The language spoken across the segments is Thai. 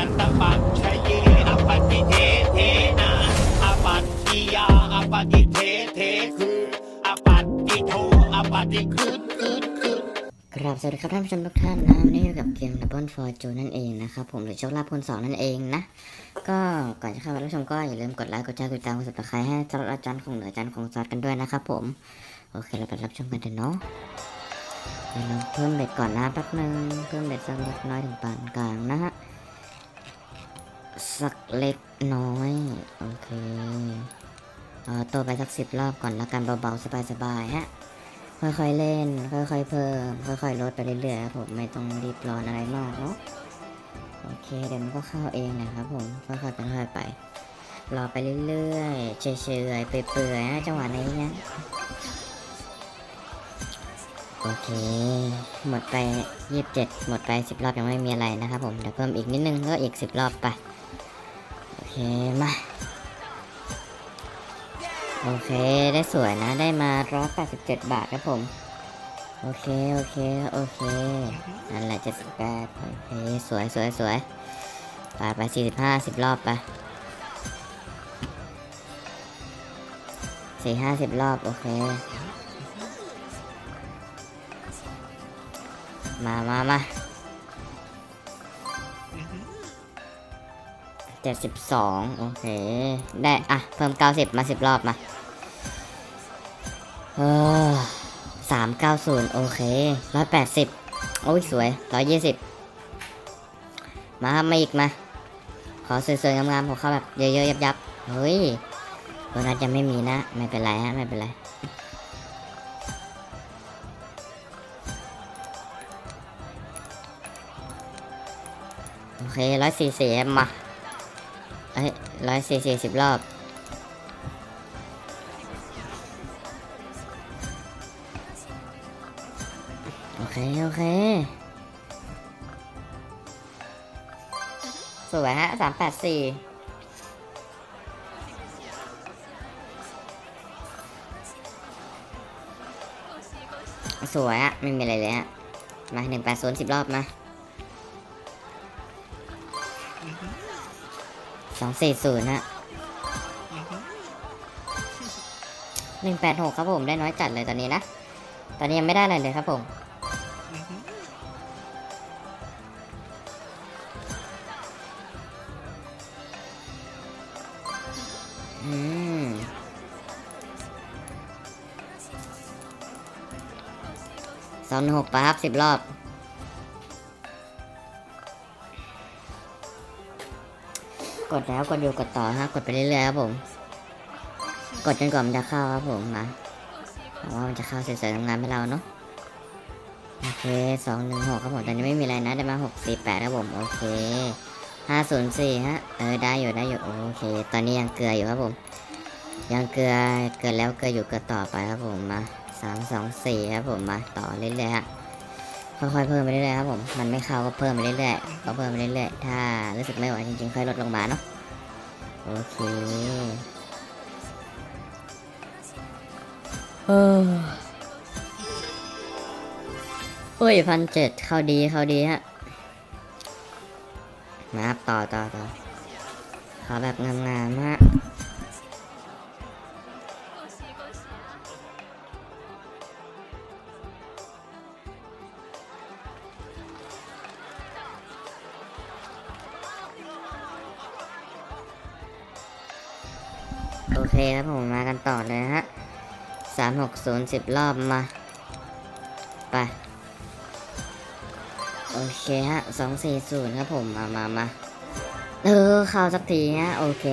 นันตปัจชเยอปฏิเทเทนะอปัตติยาอปฏิเทเทคืออปัตติโทอปฏิคืนคืนคืนครับสวัสดีครับท่านผู้ชมทุกท่านนะวันนี้อยู่กับเกม Double Fortune นั่นเองนะครับผมหรือโชคลาภคูณสองนั่นเองนะ ก็ก่อนจะเข้าไปรับชมก็อย่าลืมกดไลค์กดแชร์กดติดตามกด subscribe ให้จออาจารย์ของเหนืออาจารย์ของซอสกันด้วยนะครับผมโอเคเราไปรับชมกันเถอะเนาะเดี๋ยวเราเพิ่มเบ็ดก่อนนะแป๊บนึงเพิ่มเบ็ดสักเล็กน้อยถึงปานกลางนะฮะ สักเล็กน้อย โอเคเอาตัวไปสักสิบรอบก่อนละกันเบาๆสบายๆฮะ ค่อยๆเล่น ค่อยๆเพิ่ม ค่อยๆลดไปเรื่อยๆครับผมไม่ต้องรีบร้อนอะไรมากเนาะโอเคเดี๋ยวมันก็เข้าเองนะครับผมค่อยๆไปค่อยๆไป รอไปเรื่อยๆเฉยๆเปื่อยๆนะจังหวะนี้นะโอเค หมดไปยี่สิบเจ็ดหมดไปสิบรอบยังไม่มีอะไรนะครับผม เดี๋ยวเพิ่มอีกนิดนึงก็อีกสิบรอบไป เคมา โอเค ได้สวยนะ ได้มา187บาทครับผม โอเค โอเค โอเค นั่นแหละ78โอเค สวยสวยสวยไปไป45 10รอบไปสี่ห้าสิบรอบ โอเค มามามา เจ็ดสิบสองโอเค ได้อะ เพิ่มเก้าสิบมาสิบรอบมาเออสามเก้าศูนย์โอเคร้อยแปดสิบโอ้ยสวยร้อยยี่สิบมาครับมาอีกมา ขอสวยๆงามๆของเขาแบบเยอะๆยับๆเฮ้ยโบนัสยังไม่มีนะ ไม่เป็นไรฮะ ไม่เป็นไรโอเคร้อยสี่สิบมา ร้อยสี่สี่สิบรอบ โอเค โอเค สวยฮะสามแปดสี่สวยอะไม่มีอะไรเลยฮะ มาหนึ่งแปดศูนย์สิบรอบมา สองสี่ศูนย์ฮะหนึ่งแปดหกครับผมได้น้อยจัดเลยตอนนี้นะ ตอนนี้ยังไม่ได้อะไรเลยครับผมอืมสองหนึ่งหกปะครับสิบรอบ กดแล้วกดอยู่กดต่อฮะกดไปเรื่อยๆครับผม กดจนกว่ามันจะเข้าครับผมมาหวังว่ามันจะเข้าเสร็จๆทำงานให้เราเนาะโอเคสองหนึ่งหกครับผมตอนนี้ไม่มีอะไรนะได้มาหกสี่แปดครับผมโอเคห้าศูนย์สี่ฮะเออได้อยู่ได้อยู่โอเค ตอนนี้ยังเกลืออยู่ครับผม ยังเกลือเกลือแล้วเกลืออยู่เกลือต่อไปครับผมมาสามสองสี่ครับผมมาต่อเรื่อยๆฮะ ค่อยๆเพิ่มไปเรื่อยๆครับผม มันไม่เข้าก็เพิ่มไปเรื่อยๆก็เพิ่มไปเรื่อยๆ ถ้ารู้สึกไม่ไหวจริงๆ ค่อยลดลงมาเนาะ โอเค เออโอ้ยพันเจ็ดเข้าดีเข้าดีฮะ มาครับต่อต่อต่อขอแบบงามๆฮะ โอเคครับผมมากันต่อเลยฮะสามหกศูนย์สิบรอบมา ไป โอเคฮะสองสี่ศูนย์ครับผม มามามาเออเข้าสักทีฮะ โอเค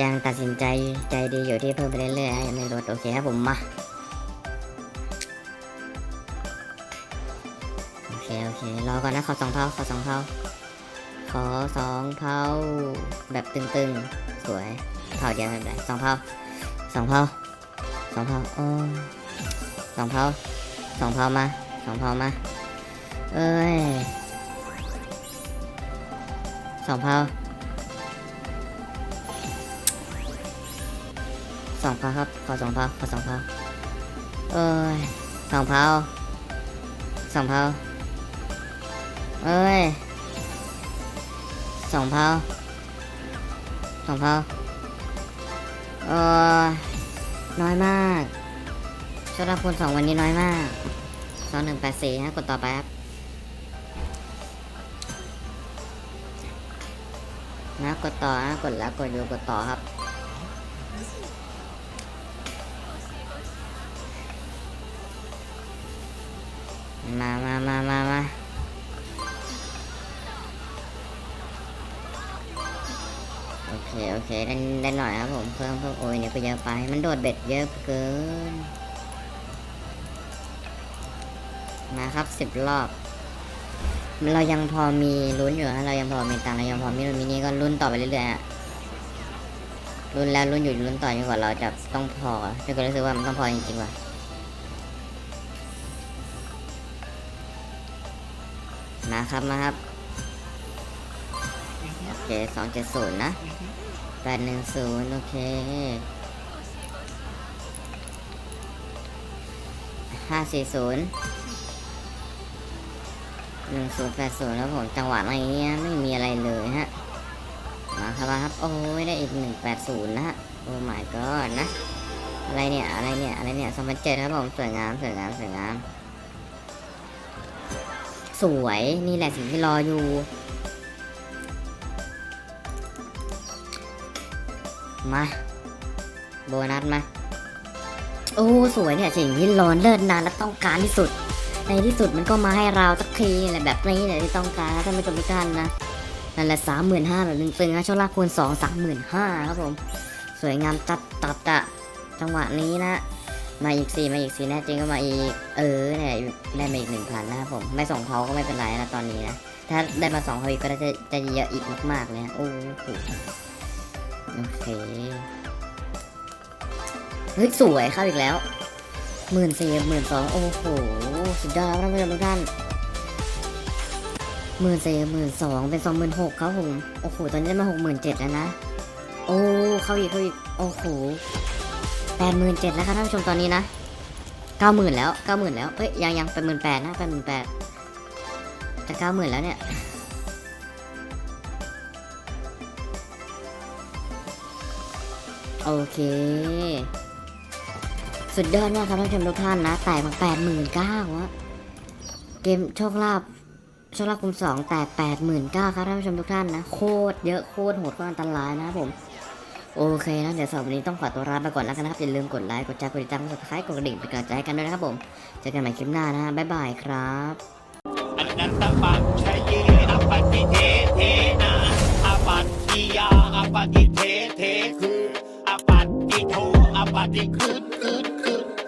ยังตัดสินใจใจดีอยู่ที่เพิ่มไปเรื่อยๆยังไม่ลดโอเคครับผมมา โอเค โอเค รอก่อนนะ ขอสองเผาขอสองเผาขอสองเผาแบบตึงๆ สวย เผาเดียวไม่เป็นไรสองเผาสองเผาสองเผาโอ้สองเผาสองเผามาสองเผามาเอ้ยสองเผาสองเผาครับขอสองเผาขอสองเผาเอ้ยสองเผาสองเผาเอ้ยสองเผาสองเผา เออน้อยมากโชคลาภคูณสองวันนี้น้อยมากสองหนึ่งแปดสี่ฮะกดต่อไปครับนะกดต่อนะกดแล้วกดอยู่กดต่อครับมามา อเคได้ได้หน่อยครับผมเพิ่มเพิ่มโอ้ยเนี่ยก็เยอะไป มันโดดเบ็ดเยอะเกิน มาครับสิบรอบ เรายังพอมีลุ้นอยู่ฮะเรายังพอมีตังเรายังพอมีลุ้นมินิก็ลุ้นต่อไปเรื่อยๆฮะลุ้นแล้วลุ้นอยู่ลุ้นต่อจนกว่าเราจะต้องพอจนกว่ารู้สึกว่ามันต้องพอจริงๆว่ะมาครับมาครับโอเคสองเจ็ดศูนย์นะ แปดหนึ่งศูนย์โอเคห้าสี่ศูนย์หนึ่งศูนย์แปดศูนย์แล้วผมจังหวะอะไรเงี้ยไม่มีอะไรเลยฮะ มาครับมาครับ โอ้ยได้อีกหนึ่งแปดศูนย์นะฮะ โอ้ my god นะ อะไรเนี่ย อะไรเนี่ย อะไรเนี่ยสองพันเจ็ดครับผม สวยงาม สวยงาม สวยงาม สวย นี่แหละสิ่งที่รออยู่ มา โบนัสมา โอ้ สวยเนี่ยสิ่งที่รอเลิศนานและต้องการที่สุด ในที่สุดมันก็มาให้เราสักทีอะไรแบบนี้แหละที่ต้องการท่านผู้ชมทุกท่านนะนั่นแหละสามหมื่นห้าแบบตึงนะช่วงลากคูณสองสามหมื่นห้าครับผม สวยงามตัดตัดอะจังหวะนี้นะมาอีกสี่มาอีกสี่แน่จริงก็มาอีก เออเนี่ยได้มาอีกหนึ่งพันนะครับผม ไม่ส่งเขาก็ไม่เป็นไรนะตอนนี้นะ ถ้าได้มาสองเขาอีกก็จะจะเยอะอีกมากๆเลยนะโอ้โห โอเค เฮ้ย สวยเข้าอีกแล้วหมื่นสี่หมื่นสองโอ้โห สุดยอดครับท่านผู้ชมทุกท่านหมื่นสี่หมื่นสองเป็นสองหมื่นหกครับผม โอ้โห ตอนนี้มาหกหมื่นเจ็ดแล้วนะ โอ้ เข้าอีกเข้าอีก โอ้โหแปดหมื่นเจ็ดแล้วครับท่านผู้ชมตอนนี้นะเก้าหมื่นแล้วเก้าหมื่นแล้วเอ้ยยังยังแปดหมื่นแปดนะแปดหมื่นแปดจะเก้าหมื่นแล้วเนี่ย โอเค สุดยอดมากครับท่านผู้ชมทุกท่านนะ แตกมาแปดหมื่นเก้าวะเกมโชคลาภโชคลาภคุมสองแตกแปดหมื่นเก้าครับท่านผู้ชมทุกท่านนะ โคตรเยอะโคตรโหดโคตรอันตรายนะครับผมโอเคนะเดี๋ยวสำหรับวันนี้ต้องขอตัวลาไปก่อนแล้วกันนะครับอย่าลืมกดไลค์กดแชร์กดติดตามกด subscribe กดกระดิ่งเป็นกำลังใจให้กันด้วยนะครับผมเจอกันใหม่คลิปหน้านะบ๊ายบายครับอนันตปัจชเยอปฏิเทเทนะอปัตติยาอปฏิเทเทคือ อปัต